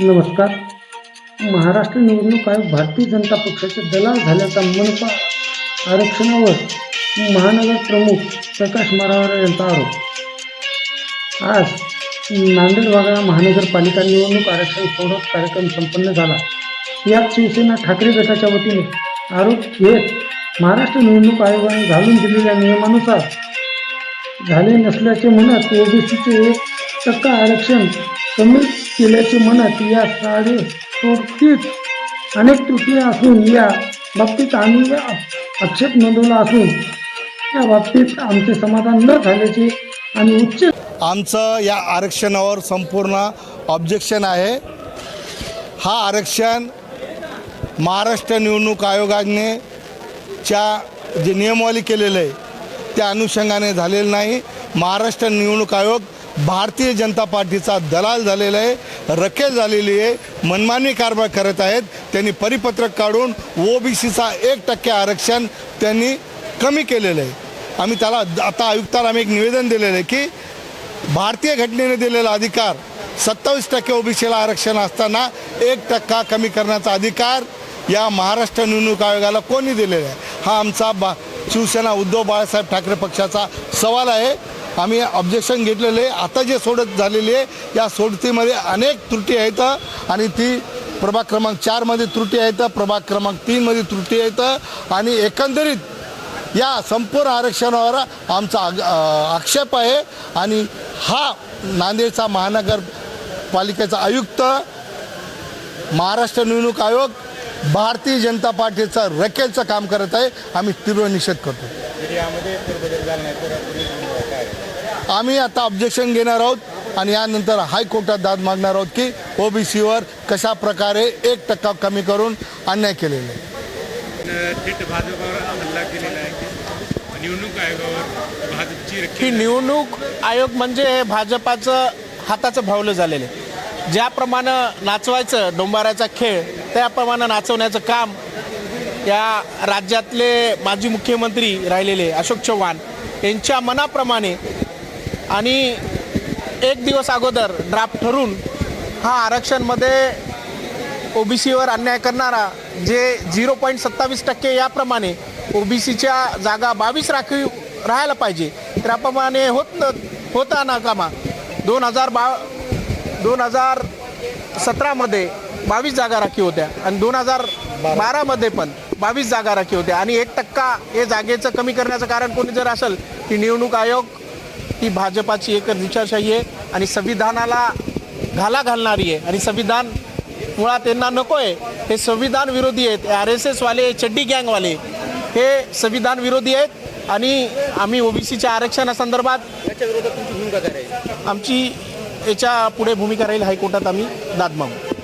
नमस्कार. महाराष्ट्र निवडणूक आयोग भारतीय जनता पक्षाचे दलाल झाल्याचा मनपा आरक्षणावर महानगर प्रमुख प्रकाश मारावारे यांचा आरोप. आज नांदेड वगळा महानगरपालिका निवडणूक आरक्षण सोडत कार्यक्रम संपन्न झाला. यात शिवसेना ठाकरे गटाच्या वतीने आरोप घेत महाराष्ट्र निवडणूक आयोगाने घालून दिलेल्या नियमानुसार झाले नसल्याचे म्हणत ओबीसीचे एक टक्का आरक्षण कमी केल्याचे म्हणत या साडे सोडतीत अनेक त्रुटी असून या बाबतीत आम्ही आक्षेप नोंदवला असून या बाबतीत आमचे समाधान न झाल्याचे आणि उच्च आमचं या आरक्षणावर संपूर्ण ऑब्जेक्शन आहे. हा आरक्षण महाराष्ट्र निवडणूक आयोगाने च्या जे नियमावली केलेलं आहे त्या अनुषंगाने झालेलं नाही. महाराष्ट्र निवडणूक आयोग भारतीय जनता पार्टीचा दलाल झालेला आहे रखेल झालेली आहे मनमानी कारभार करत आहेत. त्यांनी परिपत्रक काढून ओबीसीचा एक टक्के आरक्षण त्यांनी कमी केलेलं आहे. आम्ही त्याला आता आयुक्ताला आम्ही एक निवेदन दिलेलं आहे की भारतीय घटनेने दिलेला अधिकार सत्तावीस टक्के ओबीसीला आरक्षण असताना एक टक्का कमी करण्याचा अधिकार या महाराष्ट्र निवडणूक आयोगाला कोणी दिलेला आहे? हा आमचा बा शिवसेना उद्धव बाळासाहेब ठाकरे पक्षाचा सवाल आहे. आम्ही ऑब्जेक्शन घेतलेले आहे. आता जे सोडत झालेली आहे या सोडतीमध्ये अनेक त्रुटी आहेत आणि ती प्रभाग क्रमांक चारमध्ये त्रुटी आहेत प्रभाग क्रमांक तीनमध्ये त्रुटी आहेत आणि एकंदरीत या संपूर्ण आरक्षणावर आमचा आग- आक्षेप आहे आणि हा नांदेडचा महानगरपालिकेचा आयुक्त महाराष्ट्र निवडणूक आयोग भारतीय जनता पार्टीचं रकेलचं काम करत आहे. आम्ही तीव्र निषेध करतो. आम्ही आता ऑब्जेक्शन घेणार आहोत आणि यानंतर हायकोर्टात दाद मागणार आहोत की ओबीसीवर कशा प्रकारे एक टक्का कमी करून अन्याय केलेला आहे. आयोगावर भाजपची निवडणूक आयोग म्हणजे भाजपाचं हाताचं भावलं झालेलं आहे. ज्याप्रमाणे नाचवायचं डोंबाराचा खेळ त्याप्रमाणे नाचवण्याचं काम या राज्यातले माजी मुख्यमंत्री राहिलेले अशोक चव्हाण यांच्या मनाप्रमाणे आणि एक दिवस अगोदर ड्राफ्ट ठरून हा आरक्षणमध्ये ओबीसीवर अन्याय करणारा जे झिरो पॉईंट सत्तावीस टक्के याप्रमाणे ओबीसीच्या जागा बावीस राखीव राहायला पाहिजे. त्याप्रमाणे होत न होता ना कामा दोन हजार बा दोन हजार सतरामध्ये बावीस जागा राखीव होत्या आणि दोन हजार बारामध्ये पण बावीस जागा राखीव होत्या. आणि एक टक्का हे जागेचं कमी करण्याचं कारण कोणी जर असेल की निवडणूक आयोग ही भाजपाची एक विचारशाही आहे आणि संविधानाला घाला घालणारी आहे. आणि संविधान मुळात त्यांना नको आहे हे संविधान विरोधी आहेत. आर एस एसवाले चड्डी गँगवाले हे संविधान विरोधी आहेत आणि आम्ही ओबीसीच्या आरक्षणासंदर्भात आमची याच्यापुढे भूमिका राहील हायकोर्टात आम्ही दाद मागू.